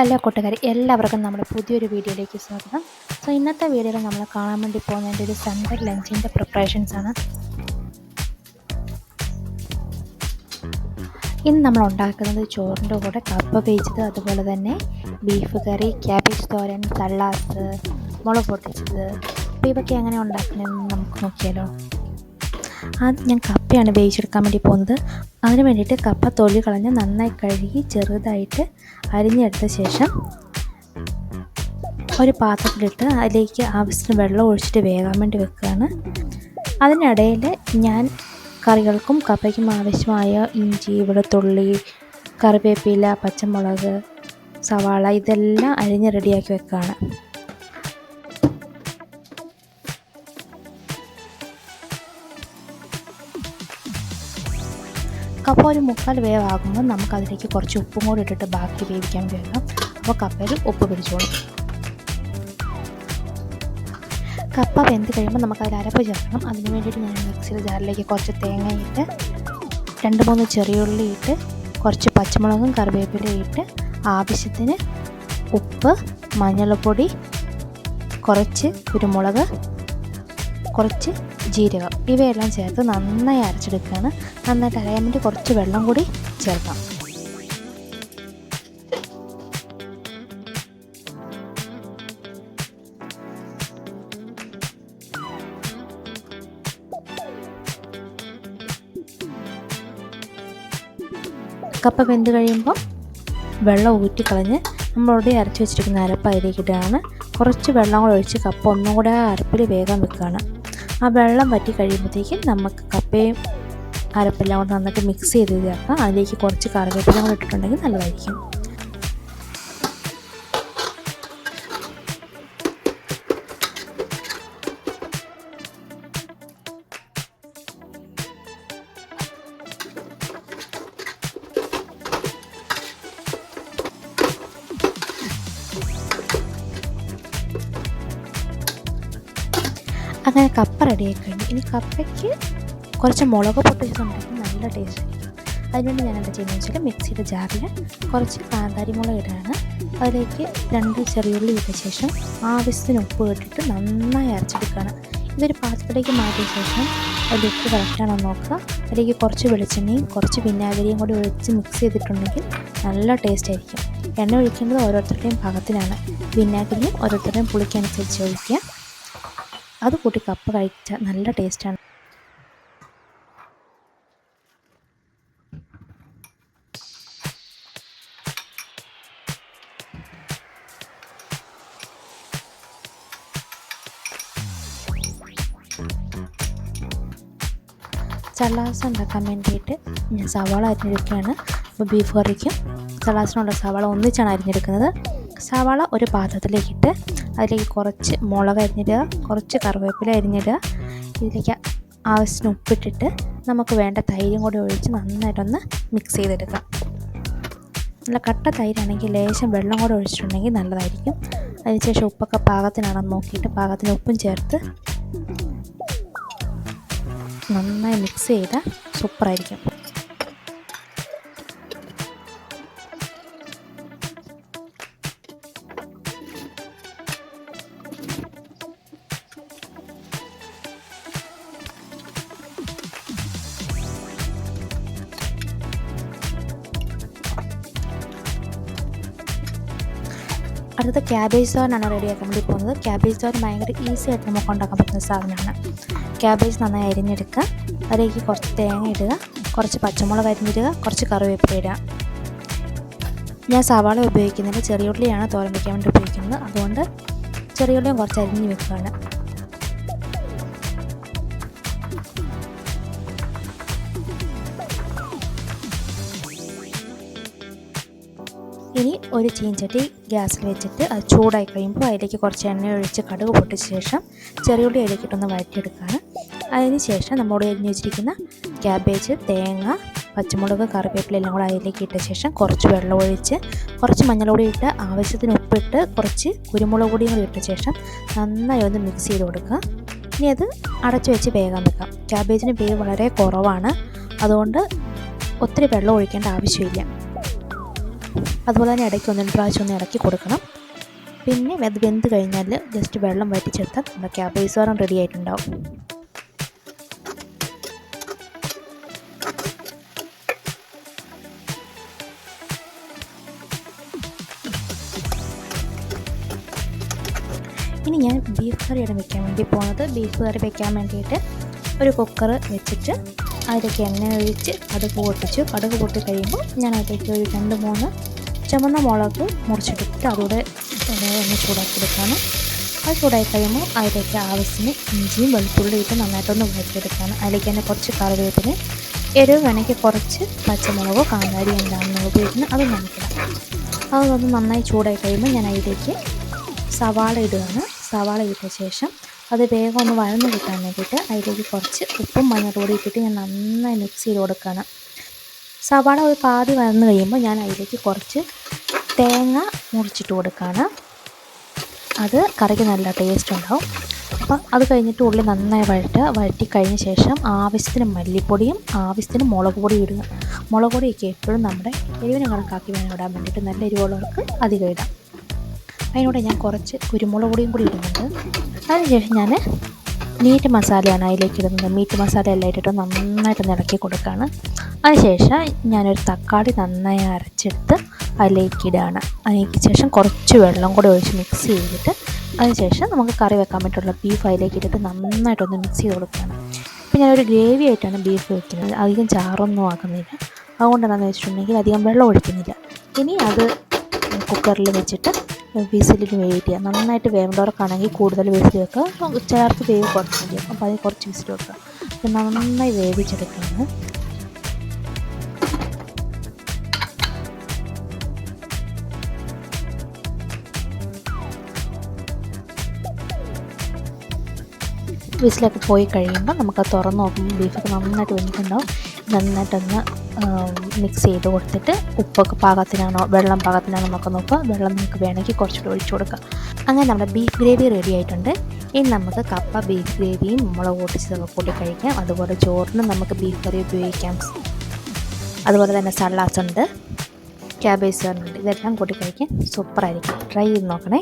Hello കൂട്ടുകാർ എല്ലാവർക്കും നമ്മുടെ പുതിയൊരു വീഡിയോയിലേക്ക് സ്വാഗതം. സോ ഇന്നത്തെ വീഡിയോയിൽ നമ്മൾ കാണാൻ വേണ്ടി പോകുന്നതിന്റെ ഒരു സൺഡേ ലഞ്ചിന്റെ പ്രിപ്പറേഷൻസ് ആണ്. ഇന്ന് നമ്മൾ ഉണ്ടാക്കുന്നത് ചോറിന്റെ കൂടെ കപ്പ വേവിച്ചത് അതുപോലെ തന്നെ ബീഫ് കറി ക്യാബേജ് തോരൻ സള്ളാസ് മുളക് പൊട്ടിച്ചത്. അപ്പോൾ ഇവയ്ക്ക് എങ്ങനെ ഉണ്ടാക്കുന്നതെന്ന് നമുക്ക് നോക്കിയാലോ. ആദ്യം ഞാൻ കപ്പയാണ് വേവിച്ചെടുക്കാൻ വേണ്ടി പോകുന്നത്. അതിന് വേണ്ടിയിട്ട് കപ്പ തൊലി കളഞ്ഞ് നന്നായി കഴുകി ചെറുതായിട്ട് അരിഞ്ഞെടുത്ത ശേഷം ഒരു പാത്രത്തിലിട്ട് അതിലേക്ക് ആവശ്യത്തിന് വെള്ളം ഒഴിച്ചിട്ട് വേകാൻ വേണ്ടി വെക്കുകയാണ്. അതിനിടയിൽ ഞാൻ കറികൾക്കും കപ്പയ്ക്കും ആവശ്യമായ ഇഞ്ചി വെളുത്തുള്ളി കറിവേപ്പില പച്ചമുളക് സവാള ഇതെല്ലാം അരിഞ്ഞ് റെഡിയാക്കി വെക്കുകയാണ്. കപ്പ ഒരു മുക്കാൽ വേവാകുമ്പോൾ നമുക്ക് അതിലേക്ക് കുറച്ച് ഉപ്പും കൂടി ഇട്ടിട്ട് ബാക്കി വേവിക്കാൻ വേണം. അപ്പോൾ കപ്പയിൽ ഉപ്പ് പിടിച്ചോളും. കപ്പ വെന്ത് കഴിയുമ്പോൾ നമുക്ക് അതിൽ അരപ്പ് ചേർക്കണം. അതിന് വേണ്ടിയിട്ട് ഞാൻ മിക്സിയുടെ ജാറിലേക്ക് കുറച്ച് തേങ്ങയിട്ട് രണ്ട് മൂന്ന് ചെറിയുള്ളി ഇട്ട് കുറച്ച് പച്ചമുളകും കറിവേപ്പിലയും ഇട്ട് ആവശ്യത്തിന് ഉപ്പ് മഞ്ഞൾപ്പൊടി കുറച്ച് കുരുമുളക് കുറച്ച് ജീരകം. ഇവയെല്ലാം ചേർത്ത് നന്നായി അരച്ചെടുക്കുകയാണ്. നന്നായിട്ട് അരയാൻ വേണ്ടി കുറച്ച് വെള്ളം കൂടി ചേർക്കാം. കപ്പ വെന്ത് കഴിയുമ്പോൾ വെള്ളം ഊറ്റി ഊറ്റിക്കളഞ്ഞ് നമ്മളോട് അരച്ച് വെച്ചിരിക്കുന്ന അരപ്പ് അതിലേക്ക് ഇടുകയാണ്. കുറച്ച് വെള്ളം കൂടെ ഒഴിച്ച് കപ്പ ഒന്നും കൂടെ ആ അരപ്പിൽ വേഗം വെക്കുകയാണ്. ആ വെള്ളം വറ്റി കഴിയുമ്പോഴത്തേക്കും നമുക്ക് കപ്പയും അരപ്പെല്ലാം കൂടെ നന്നായിട്ട് മിക്സ് ചെയ്ത് ചേർക്കാം. അതിലേക്ക് കുറച്ച് കറിവേപ്പില കൂടെ ഇട്ടിട്ടുണ്ടെങ്കിൽ നല്ലതായിരിക്കും. അങ്ങനെ കപ്പ റെഡിയായി കഴിഞ്ഞു. ഇനി കപ്പയ്ക്ക് കുറച്ച് മുളക് പൊട്ടിച്ചതുണ്ടെങ്കിൽ നല്ല ടേസ്റ്റ് ആയിരിക്കും അതിനുവേണ്ടി ഞാൻ എന്താ ചെയ്യുന്നത് വെച്ചാൽ മിക്സിയുടെ ജാറിൽ കുറച്ച് കാന്താരി മുളക് ഇടാണ്. അതിലേക്ക് രണ്ട് ചെറിയുള്ളി ഇട്ട ശേഷം ആവശ്യത്തിന് ഉപ്പ് ഇട്ടിട്ട് നന്നായി അരച്ചെടുക്കുകയാണ്. ഇതൊരു പാത്രത്തിലേക്ക് മാറ്റിയ ശേഷം ഉപ്പ് കറക്റ്റാണോ നോക്കുക. അതിലേക്ക് കുറച്ച് വെളിച്ചെണ്ണയും കുറച്ച് വിനാഗിരിയും കൂടി ഒഴിച്ച് മിക്സ് ചെയ്തിട്ടുണ്ടെങ്കിൽ നല്ല ടേസ്റ്റ് ആയിരിക്കും. എണ്ണ ഒഴിക്കേണ്ടത് ഓരോരുത്തരുടെയും പാകത്തിനാണ് വിനാഗിരിയും ഓരോരുത്തരുടെയും പുളിക്കനുസരിച്ച് ഒഴിക്കുക. അത് കൂട്ടി കപ്പ കഴിച്ചാൽ നല്ല ടേസ്റ്റാണ് ചള്ളാസ് ഉണ്ടാക്കാൻ വേണ്ടിയിട്ട് ഞാൻ സവാള അരിഞ്ഞെടുക്കുകയാണ്. അപ്പോൾ ബീഫ് കറിക്കും ചള്ളാസിനുള്ള സവാള ഒന്നിച്ചാണ് അരിഞ്ഞെടുക്കുന്നത്. സവാള ഒരു പാത്രത്തിലേക്കിട്ട് അതിലേക്ക് കുറച്ച് മുളക് അരിഞ്ഞിടുക കുറച്ച് കറിവേപ്പില അരിഞ്ഞിടുക. ഇതിലേക്ക് ആവശ്യത്തിന് ഉപ്പിട്ടിട്ട് നമുക്ക് വേണ്ട തൈരും കൂടി ഒഴിച്ച് നന്നായിട്ടൊന്ന് മിക്സ് ചെയ്തെടുക്കാം. നല്ല കട്ട തൈരാണെങ്കിൽ ലേശം വെള്ളം കൂടെ ഒഴിച്ചിട്ടുണ്ടെങ്കിൽ നല്ലതായിരിക്കും. അതിനുശേഷം ഉപ്പൊക്കെ പാകത്തിനാണെന്ന് നോക്കിയിട്ട് പാകത്തിന് ഉപ്പും ചേർത്ത് നന്നായി മിക്സ് ചെയ്താൽ സൂപ്പറായിരിക്കും. അടുത്ത ക്യാബേജ് തോരനാണ് റെഡിയാക്കാൻ വേണ്ടി പോകുന്നത്. ക്യാബേജ് തോരൻ ഭയങ്കര ഈസി ആയിട്ട് നമുക്ക് ഉണ്ടാക്കാൻ പറ്റുന്ന സാധനമാണ്. ക്യാബേജ് നന്നായി അരിഞ്ഞെടുക്കുക. അതിലേക്ക് കുറച്ച് തേങ്ങ ഇടുക. കുറച്ച് പച്ചമുളക് അരിഞ്ഞിടുക. കുറച്ച് കറിവേപ്പില ഇടുക. ഞാൻ സവാള ഉപയോഗിക്കുന്നില്ല ചെറിയുള്ളിയാണ് തോരൻ വയ്ക്കാൻ വേണ്ടി ഉപയോഗിക്കുന്നത്. അതുകൊണ്ട് ചെറിയുള്ളിയും കുറച്ച് അരിഞ്ഞ് വെക്കുകയാണ്. ഇനി ഒരു ചീഞ്ചട്ടി ഗ്യാസിൽ വെച്ചിട്ട് അത് ചൂടായി കഴിയുമ്പോൾ അതിലേക്ക് കുറച്ച് എണ്ണ ഒഴിച്ച് കടുക് പൊട്ടിച്ച ശേഷം ചെറിയുള്ളി അതിലേക്ക് ഇട്ടൊന്ന് വഴറ്റിയെടുക്കുകയാണ്. അതിന് ശേഷം നമ്മോട് എരിഞ്ഞ് വെച്ചിരിക്കുന്ന ക്യാബേജ് തേങ്ങ പച്ചമുളക് കറിവേപ്പില എല്ലാം കൂടെ അതിലേക്ക് ഇട്ട ശേഷം കുറച്ച് വെള്ളം ഒഴിച്ച് കുറച്ച് മഞ്ഞൾപ്പൊടി ഇട്ട് ആവശ്യത്തിന് ഉപ്പിട്ട് കുറച്ച് കുരുമുളക് പൊടിയും കൂടി ഇട്ട ശേഷം നന്നായി ഒന്ന് മിക്സ് ചെയ്ത് കൊടുക്കുക. ഇനി അത് അടച്ചു വെച്ച് വേഗം വെക്കാം ക്യാബേജിന് വേവ് വളരെ കുറവാണ്. അതുകൊണ്ട് ഒത്തിരി വെള്ളം ഒഴിക്കേണ്ട ആവശ്യമില്ല. അതുപോലെ തന്നെ ഇടയ്ക്ക് ഒന്ന് പ്രാവശ്യം ഒന്ന് ഇളക്കി കൊടുക്കണം. പിന്നെ അത് വെന്ത് കഴിഞ്ഞാൽ ജസ്റ്റ് വെള്ളം വറ്റിച്ചെടുത്താൽ നമ്മുടെ ക്യാബേജ് തോരൻ റെഡി ആയിട്ടുണ്ടാവും. ഇനി ഞാൻ ബീഫ് കറിയാണ് വെക്കാൻ വേണ്ടി പോകുന്നത് ബീഫ് കറി വെക്കാൻ വേണ്ടിയിട്ട് ഒരു കുക്കർ വെച്ചിട്ട് അതിലേക്ക് എണ്ണ ഒഴിച്ച് കടുക് പൊട്ടിച്ചു. കടുക് പൊട്ടി കഴിയുമ്പോൾ ഞാൻ അതിലേക്ക് ഒരു രണ്ട് മൂന്ന് ചുമന്ന മുളക് മുറിച്ചെടുത്തിട്ട് അതുകൂടെ ഒന്ന് ചൂടാക്കി എടുക്കുകയാണ് അത് ചൂടായി കഴിയുമ്പോൾ അതിലേക്ക് ആവശ്യത്തിന് ഇഞ്ചിയും വെളുത്തുള്ളി ഇട്ട് നന്നായിട്ടൊന്ന് വഴറ്റിയെടുക്കുകയാണ് അതിലേക്ക് തന്നെ കുറച്ച് കറിവേപ്പിന് എരിവ് വേണമെങ്കിൽ കുറച്ച് പച്ചമുളകോ കാന്താരി എന്താണെന്ന് ഉപയോഗിക്കുന്നത് അത് നനയ്ക്കണം. അതൊന്ന് നന്നായി ചൂടായി കഴിയുമ്പോൾ ഞാൻ അതിലേക്ക് സവാള ഇടുകയാണ്. സവാള ഇട്ട ശേഷം അത് വേഗം ഒന്ന് വഴന്ന് കിട്ടാൻ വേണ്ടിയിട്ട് അതിലേക്ക് കുറച്ച് ഉപ്പും മഞ്ഞൾപ്പൊടി ഇട്ടിട്ട് ഞാൻ നന്നായി മിക്സ് ചെയ്ത് കൊടുക്കുകയാണ് സവാള ഒരു പാതി വഴന്ന് കഴിയുമ്പോൾ ഞാൻ അതിലേക്ക് കുറച്ച് തേങ്ങ മുറിച്ചിട്ട് കൊടുക്കുകയാണ് അത് കറിക്ക് നല്ല ടേസ്റ്റ് ഉണ്ടാവും. അപ്പം അത് കഴിഞ്ഞിട്ട് ഉള്ളി നന്നായി വഴറ്റുക വഴറ്റി കഴിഞ്ഞ ശേഷം ആവശ്യത്തിന് മല്ലിപ്പൊടിയും ആവശ്യത്തിന് മുളക് പൊടിയും ഇടുക. മുളക് പൊടിയൊക്കെ എപ്പോഴും നമ്മുടെ എരിവിന് കണക്കാക്കി വേണം ഇടാൻ വേണ്ടിയിട്ട് നല്ല എരിവുള്ളവർക്ക് അധികം ഇടാം. അതിനോട് ഞാൻ കുറച്ച് കുരുമുളക് പൊടിയും കൂടി ഇടുന്നുണ്ട്. അതിനുശേഷം ഞാൻ മീറ്റ് മസാലയാണ് അതിലേക്ക് ഇടുന്നത് മീറ്റ് മസാല എല്ലാം ഇട്ടിട്ട് നന്നായിട്ട് ഇളക്കി കൊടുക്കുകയാണ്. അതിനുശേഷം ഞാനൊരു തക്കാളി നന്നായി അരച്ചെടുത്ത് അതിലേക്ക് ഇടുകയാണ് അതിന് ശേഷം കുറച്ച് വെള്ളം കൂടി ഒഴിച്ച് മിക്സ് ചെയ്തിട്ട് അതിനുശേഷം നമുക്ക് കറി വെക്കാൻ പറ്റുള്ള ബീഫ് അതിലേക്ക് ഇട്ടിട്ട് നന്നായിട്ടൊന്ന് മിക്സ് ചെയ്ത് കൊടുക്കുകയാണ്. ഇപ്പം ഞാനൊരു ഗ്രേവി ആയിട്ടാണ് ബീഫ് വെക്കുന്നത്. അധികം ചാറൊന്നും ആക്കുന്നില്ല. അതുകൊണ്ട് എന്താണെന്ന് വെച്ചിട്ടുണ്ടെങ്കിൽ അധികം വെള്ളം ഒഴിക്കുന്നില്ല. ഇനി അത് കുക്കറിൽ വെച്ചിട്ട് വിസിലിന് ചെയ്യുക നന്നായിട്ട് വേവേണ്ടവർക്കാണെങ്കിൽ കൂടുതൽ വിസിൽ വെക്കുക. ചേർത്ത് വേവ് കുറച്ച് മതി അപ്പോൾ അതിൽ കുറച്ച് വിസിൽ വെക്കുക. നന്നായി വേവിച്ചെടുക്കുകയാണ്. വിസിലൊക്കെ പോയി കഴിയുമ്പോൾ നമുക്ക് തുറന്ന് നോക്കുമ്പോൾ ബീഫൊക്കെ നന്നായിട്ട് വെന്തിട്ടുണ്ടാവും. നന്നായിട്ടൊന്ന് മിക്സ് ചെയ്ത് കൊടുത്തിട്ട് ഉപ്പൊക്കെ പാകത്തിനാണോ വെള്ളം പാകത്തിനാണോ നമുക്ക് നോക്കുക. വെള്ളം നമുക്ക് വേണമെങ്കിൽ കുറച്ചുകൂടി ഒഴിച്ചു കൊടുക്കുക. അങ്ങനെ നമ്മുടെ ബീഫ് ഗ്രേവി റെഡി ആയിട്ടുണ്ട്. ഇനി നമുക്ക് കപ്പ ബീഫ് ഗ്രേവിയും മുളക് പൊട്ടിച്ചതൊക്കെ കൂട്ടി കഴിക്കാം. അതുപോലെ ചോറിന് നമുക്ക് ബീഫ് കറി ഉപയോഗിക്കാം. അതുപോലെ തന്നെ സള്ളാസ് ഉണ്ട് ക്യാബേജ് ഉണ്ട്. ഇതെല്ലാം കൂട്ടി കഴിക്കാൻ സൂപ്പറായിരിക്കും ട്രൈ ചെയ്ത് നോക്കണേ.